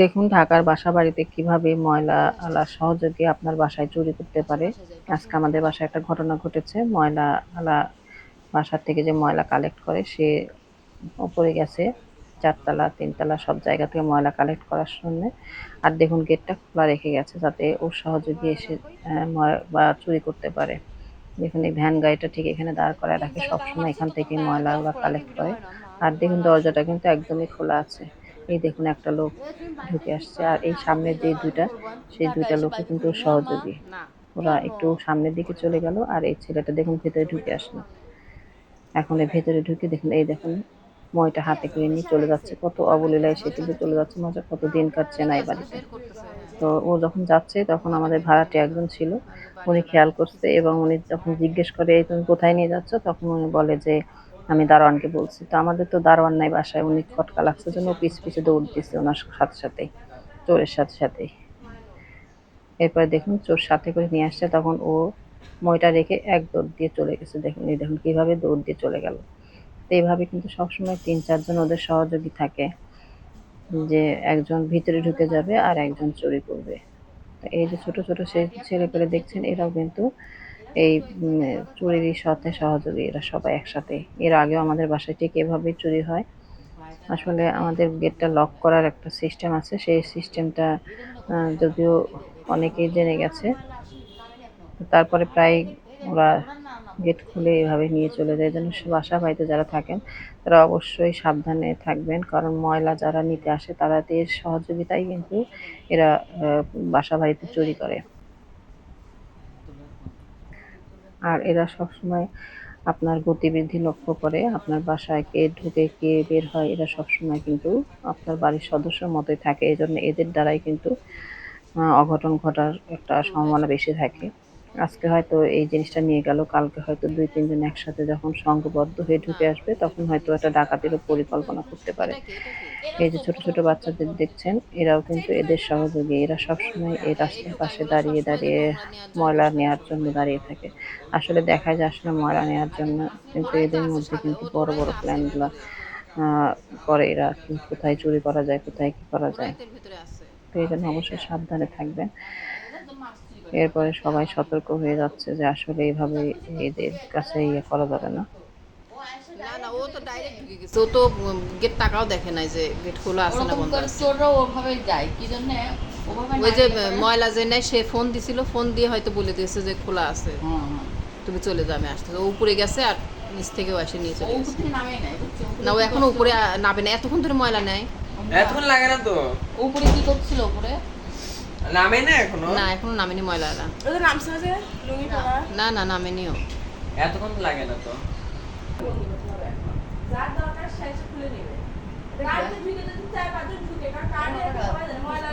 দেখুন ঢাকার বাসা বাড়িতে কীভাবে ময়লা আলা সহযোগে আপনার বাসায় চুরি করতে পারে। আজকে আমাদের বাসায় একটা ঘটনা ঘটেছে। ময়লা আলা বাসার থেকে যে ময়লা কালেক্ট করে, সে ওপরে গেছে চারতলা, তিনতলা সব জায়গা থেকে ময়লা কালেক্ট করার জন্য। আর দেখুন গেটটা খোলা রেখে গেছে যাতে ও সহযোগী এসে বা চুরি করতে পারে। দেখুন এই ভ্যান গাড়িটা ঠিক এখানে দাঁড় করায় রাখে। সবসময় এখান থেকে ময়লাগুলো কালেক্ট করে। আর দেখুন দরজাটা কিন্তু একদমই খোলা আছে। এই দেখুন একটা লোক ঢুকে আসছে আর এই সামনের যে দুইটা সেই দুইটা লোকও কিন্তু সহযোগী ওরা একটু সামনের দিকে চলে গেল আর এই ছেলেটা দেখুন ভেতরে ঢুকে আসলো। এখন এই ভেতরে ঢুকে দেখুন এই দেখুন ময়টা হাতে করে নিয়ে চলে যাচ্ছে। কত অবলীলায় সে কিন্তু চলে যাচ্ছে মজা কত দিন কাটছে না এই বাড়িতে। তো ও যখন যাচ্ছে তখন আমাদের ভাড়াটে একজন ছিল উনি খেয়াল করছে এবং উনি যখন জিজ্ঞেস করে "এই তুমি কোথায় নিয়ে যাচ্ছ? তখন উনি বলে যে আমি দারোয়ানকে বলছি। তো আমাদের তো দারোয়ান নাই বাসায়, উনি খটকা লাগছে জন্য পিছ পিছে দৌড় দিচ্ছে ওনার সাথে সাথে, চোরের সাথে সাথে। এরপরে দেখুন চোর সাথে করে নিয়ে আসছে, তখন ও মইটা রেখে এক দৌড় দিয়ে চলে গেছে। দেখুন, এই দেখুন কীভাবে দৌড় দিয়ে চলে গেল। তো এইভাবে কিন্তু সবসময় তিন চারজন ওদের সহযোগী থাকে যে একজন ভিতরে ঢুকে যাবে আর একজন চুরি করবে। তো এই যে ছোট ছোট ছেলে পেলে দেখছেন, এরাও কিন্তু এই চুরির সাথে সহযোগী এরা সবাই একসাথে। এর আগেও আমাদের বাসায় ঠিক এভাবেই চুরি হয়। আসলে আমাদের গেটটা লক করার একটা সিস্টেম আছে। সেই সিস্টেমটা যদিও অনেকেই জেনে গেছে, তারপরে প্রায় ওরা গেট খুলে এভাবে নিয়ে চলে যায়। যেন বাসা বাড়িতে যারা থাকেন, তারা অবশ্যই সাবধানে থাকবেন। কারণ ময়লা যারা নিতে আসে, তাদের সহযোগিতায় কিন্তু এরা বাসা বাড়িতে চুরি করে। আর এরা সবসময় আপনার গতিবিধি লক্ষ্য করে, আপনার বাসায় কে ঢুকে কে বের হয়, এরা সবসময় কিন্তু আপনার বাড়ির সদস্যর মতোই থাকে। এজন্য জন্য এদের দ্বারাই কিন্তু অঘটন ঘটার একটা সম্ভাবনা বেশি থাকে। আজকে হয়তো এই জিনিসটা নিয়ে গেল কালকে হয়তো দুই তিনজন একসাথে যখন সংঘবদ্ধ হয়ে ঢুকে আসবে তখন হয়তো একটা ডাকাতিরও পরিকল্পনা করতে পারে। এই যে ছোট ছোট বাচ্চাদের দেখছেন এরাও কিন্তু এদের সহযোগী। এরা সবসময় এই রাস্তার পাশে দাঁড়িয়ে দাঁড়িয়ে ময়লা নেওয়ার জন্য দাঁড়িয়ে থাকে। আসলে দেখা যায় আসলে ময়লা নেওয়ার জন্য কিন্তু এদের মধ্যে কিন্তু বড় বড় প্ল্যানগুলো করে। এরা কোথায় চুরি করা যায় কোথায় কি করা যায়। তো এই জন্য অবশ্যই সাবধানে থাকবেন। এরপরে সবাই সতর্ক হয়ে যাচ্ছে যে আসলে এইভাবে এদের কাছে ইয়ে করা যাবে না। না না ও তো ডাইরেক্ট ঢুকে গেছে। ও তো গেট টাকাও দেখে নাই যে গেট খোলা আছে না বন্ধ আছে। চোররা ওভাবে যায় কি জন্য? ওই যে ময়লা যে নেয় সে ফোন দিছিল ফোন দিয়ে হয়তো বলে দিয়েছে যে খোলা আছে। তুমি চলে যাও আমি আসতে ও উপরে গেছে আর নিচ থেকেও এসে নিয়ে চলে গেছে। না ও এখনও উপরে? নাবে না এতক্ষণ ধরে ময়লা নেয়। এতক্ষণ লাগে না তো। উপরে কি করছিল উপরে? নামে না এখনও? না এখনও নামেনি ওদের নামছে না যে? লুঙ্গি পরা? না না নামেনিও। এতক্ষণ লাগে না তো। যার দরকার সে খুলে নেবে। কার ঢুকে যদি পাঁচজন কারণ ময়লা